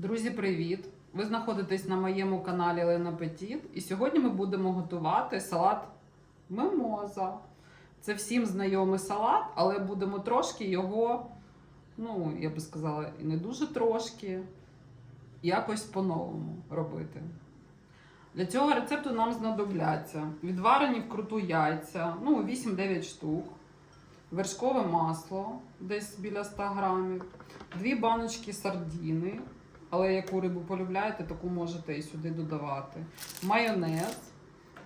Друзі, привіт! Ви знаходитесь на моєму каналі Лена Петіт. І сьогодні ми будемо готувати салат мимоза. Це всім знайомий салат, але будемо трошки його, ну, я би сказала, і не дуже трошки, якось по-новому робити. Для цього рецепту нам знадобляться відварені вкруту яйця, ну, 8-9 штук, вершкове масло десь біля 100 грамів, дві баночки сардіни, але яку рибу полюбляєте, таку можете і сюди додавати. Майонез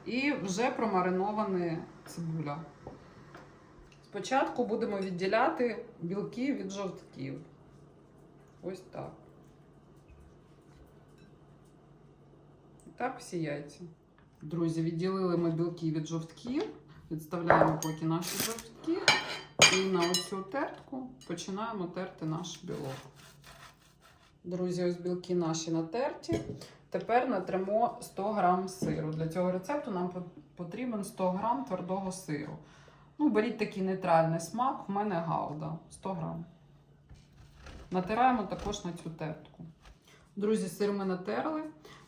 і вже промаринована цибуля. Спочатку будемо відділяти білки від жовтків. Ось так. І так всі яйця. Друзі, відділили ми білки від жовтків. Відставляємо поки наші жовтки. І на оцю тертку починаємо терти наш білок. Друзі, ось білки наші натерті. Тепер натремо 100 грам сиру. Для цього рецепту нам потрібен 100 грам твердого сиру. Ну, беріть такий нейтральний смак, в мене гауда 100 грам. Натираємо також на цю тертку. Друзі, сир ми натерли.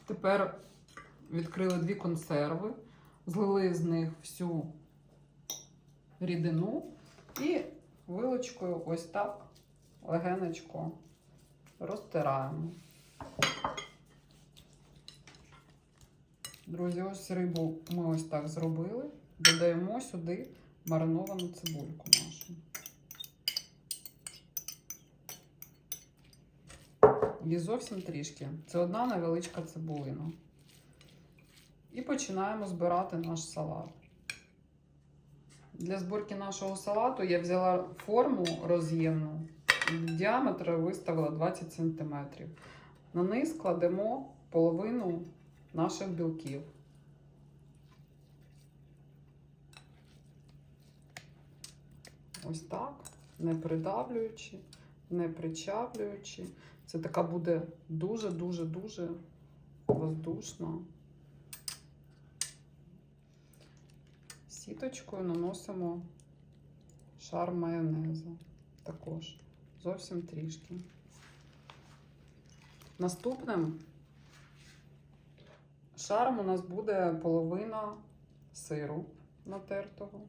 Тепер відкрили дві консерви, злили з них всю рідину і вилочкою ось так легенечко розтираємо. Друзі, ось рибу ми ось так зробили. Додаємо сюди мариновану цибульку нашу. Її зовсім трішки. Це одна невеличка цибулина. І починаємо збирати наш салат. Для зборки нашого салату я взяла форму роз'ємну. Діаметр виставила 20 см. На низ кладемо половину наших білків. Ось так, не придавлюючи, не причавлюючи. Це така буде дуже-дуже-дуже воздушна. Сіточкою наносимо шар майонезу. Також зовсім трішки. Наступним шаром у нас буде половина сиру натертого.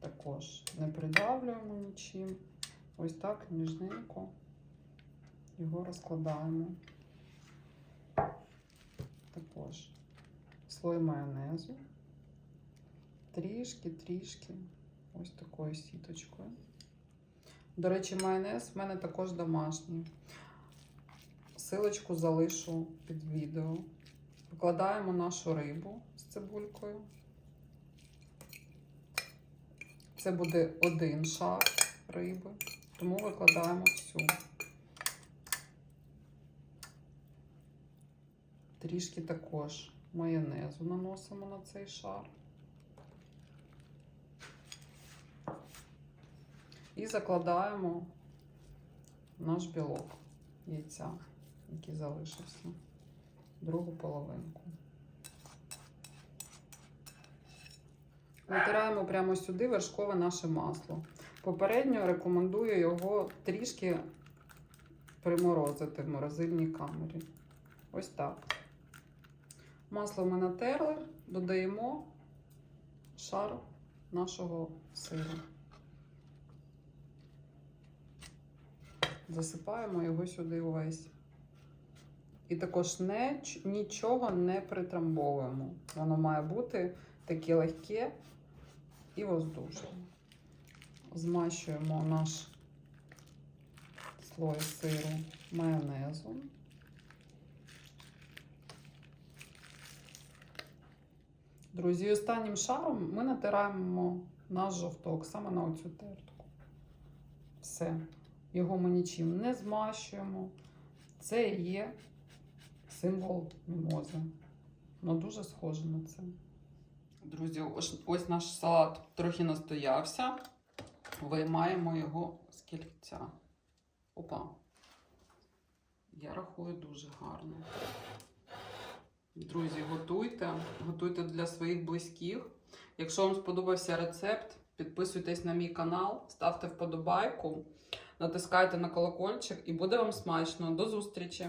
Також не придавлюємо нічим. Ось так ніжненько його розкладаємо. Також слой майонезу. Трішки, трішки. Ось такою сіточкою. До речі, майонез в мене також домашній. Силочку залишу під відео. Викладаємо нашу рибу з цибулькою. Це буде один шар риби, тому викладаємо всю. Трішки також майонезу наносимо на цей шар. І закладаємо наш білок яйця, який залишився, другу половинку. Натираємо прямо сюди вершкове наше масло. Попередньо рекомендую його трішки приморозити в морозильній камері. Ось так. Масло ми натерли, додаємо шар нашого сиру. Засипаємо його сюди увесь. І також не, нічого не притрамбовуємо. Воно має бути таке легке і воздушне. Змащуємо наш слой сиру майонезом. Друзі, останнім шаром ми натираємо наш жовток саме на оцю тертку. Все. Його ми нічим не змащуємо. Це є символ мімози. Воно дуже схоже на це. Друзі, ось, ось наш салат трохи настоявся. Виймаємо його з кільця. Опа. Я рахую дуже гарно. Друзі, готуйте. Готуйте для своїх близьких. Якщо вам сподобався рецепт, підписуйтесь на мій канал, ставте вподобайку. Натискайте на колокольчик і буде вам смачно. До зустрічі!